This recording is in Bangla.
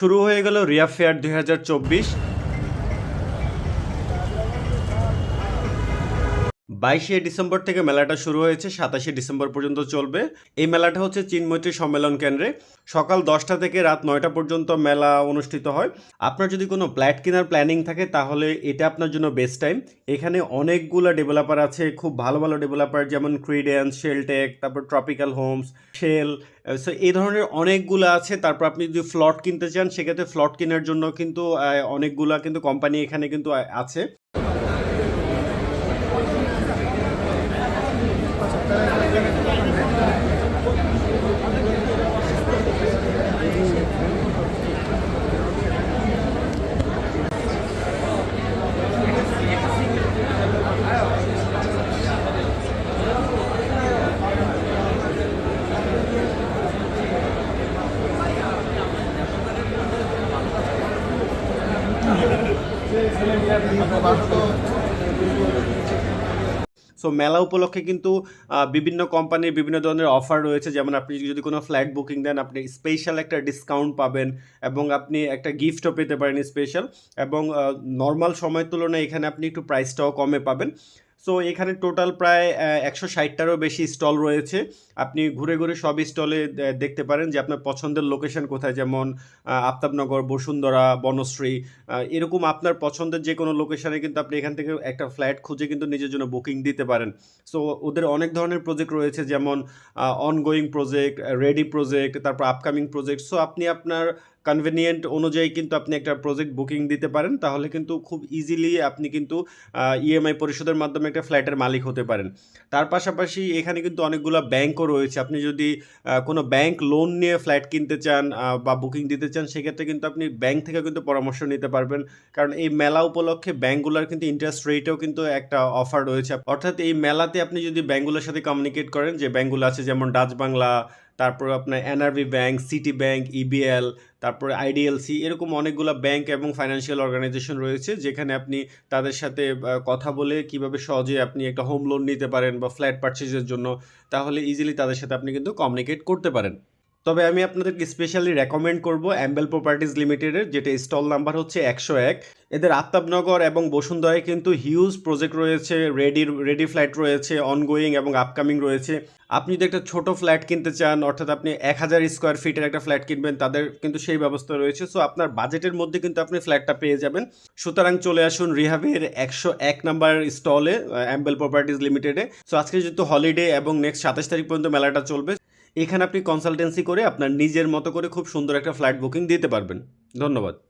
শুরু হয়ে গেল রিয়া ফেয়ার দুই হাজার চব্বিশ। বাইশে ডিসেম্বর থেকে মেলাটা শুরু হয়েছে, সাতাশে ডিসেম্বর পর্যন্ত চলবে। এই মেলাটা হচ্ছে চীনমৈত্রী সম্মেলন কেন্দ্রে। সকাল দশটা থেকে রাত নয়টা পর্যন্ত মেলা অনুষ্ঠিত হয়। আপনার যদি কোনো ফ্ল্যাট কেনার প্ল্যানিং থাকে, তাহলে এটা আপনার জন্য বেস্ট টাইম। এখানে অনেকগুলো ডেভেলপার আছে, খুব ভালো ভালো ডেভেলপার, যেমন ক্রিডেন্স শেলটেক তারপর ট্রপিক্যাল হোমস শেল সো এই ধরনের অনেকগুলো আছে। তারপর আপনি যদি ফ্লট কিনতে চান, সেক্ষেত্রে ফ্লট কেনার জন্য কিন্তু অনেকগুলা কিন্তু কোম্পানি এখানে কিন্তু আছে। সো মেলা উপলক্ষে কিন্তু বিভিন্ন কোম্পানির বিভিন্ন ধরনের অফার রয়েছে। যেমন আপনি যদি কোনো ফ্ল্যাট বুকিং দেন, আপনি স্পেশাল একটা ডিসকাউন্ট পাবেন এবং আপনি একটা গিফটও পেতে পারেন স্পেশাল এবং নর্মাল সময়ের তুলনায় এখানে আপনি একটু প্রাইসটাও কমে পাবেন। সো এখানে টোটাল প্রায় একশো ষাটটারও বেশি স্টল রয়েছে। আপনি ঘুরে ঘুরে সব স্টলে দেখতে পারেন যে আপনার পছন্দের লোকেশন কোথায়, যেমন আফতাবনগর, বসুন্ধরা, বনশ্রী এরকম আপনার পছন্দের যে কোনো লোকেশনে কিন্তু আপনি এখান থেকে একটা ফ্ল্যাট খুঁজে কিন্তু নিজের জন্য বুকিং দিতে পারেন। সো ওদের অনেক ধরনের প্রজেক্ট রয়েছে, যেমন অনগোয়িং প্রজেক্ট রেডি প্রজেক্ট তারপর আপকামিং প্রজেক্ট সো আপনি আপনার কনভেনিয়েন্ট অনুযায়ী কিন্তু আপনি একটা প্রজেক্ট বুকিং দিতে পারেন, তাহলে কিন্তু খুব ইজিলি আপনি কিন্তু ইএমআই পরিশোধের মাধ্যমে একটা ফ্ল্যাটের মালিক হতে পারেন। তার পাশাপাশি এখানে কিন্তু অনেকগুলো ব্যাংকও রয়েছে। আপনি যদি কোনো ব্যাংক লোন নিয়ে ফ্ল্যাট কিনতে চান বা বুকিং দিতে চান, সেক্ষেত্রে কিন্তু আপনি ব্যাংক থেকে কিন্তু পরামর্শ নিতে পারবেন। কারণ এই মেলা উপলক্ষে ব্যাংকগুলোর কিন্তু ইন্টারেস্ট রেটেও কিন্তু একটা অফার রয়েছে। অর্থাৎ এই মেলাতে আপনি যদি ব্যাংকগুলোর সাথে কমিউনিকেট করেন, যে ব্যাংকগুলো আছে যেমন ডাচ বাংলা তারপর আপনার NRB bank, City bank EBL তারপরে আইডিএলসি এরকম অনেকগুলো ব্যাংক এবং ফাইন্যান্সিয়াল অর্গানাইজেশন রয়েছে যেখানে আপনি তাদের সাথে কথা বলে কীভাবে সহজে আপনি একটা হোম লোন নিতে পারেন বা ফ্ল্যাট পারচেজের জন্য, তাহলে ইজিলি তাদের সাথে আপনি কিন্তু কমিউনিকেট করতে পারেন। তবে আমি আপনাদেরকে স্পেশালি রেকমেন্ড করব অ্যাম্বেল প্রপার্টিজ লিমিটেডের যেটা স্টল নাম্বার হচ্ছে একশো এক। এদের আফতাবনগর এবং বসুন্ধরায় কিন্তু হিউজ প্রজেক্ট রয়েছে রেডি রেডি ফ্ল্যাট রয়েছে অনগোয়িং এবং আপকামিং রয়েছে। আপনি যদি একটা ছোট ফ্ল্যাট কিনতে চান, অর্থাৎ আপনি এক হাজার স্কোয়ার ফিটের একটা ফ্ল্যাট কিনবেন, তাদের কিন্তু সেই ব্যবস্থা রয়েছে। সো আপনার বাজেটের মধ্যে কিন্তু আপনি ফ্ল্যাটটা পেয়ে যাবেন। সুতরাং চলে আসুন রিহাবের একশো এক নাম্বার স্টলে অ্যাম্বেল প্রপার্টিজ লিমিটেডে সো আজকে যেহেতু হলিডে এবং নেক্সট সাতাশ তারিখ পর্যন্ত মেলাটা চলবে এখানে আপনি কনসালটেন্সি করে আপনার নিজের মতো করে খুব সুন্দর একটা ফ্ল্যাট বুকিং দিতে পারবেন। ধন্যবাদ।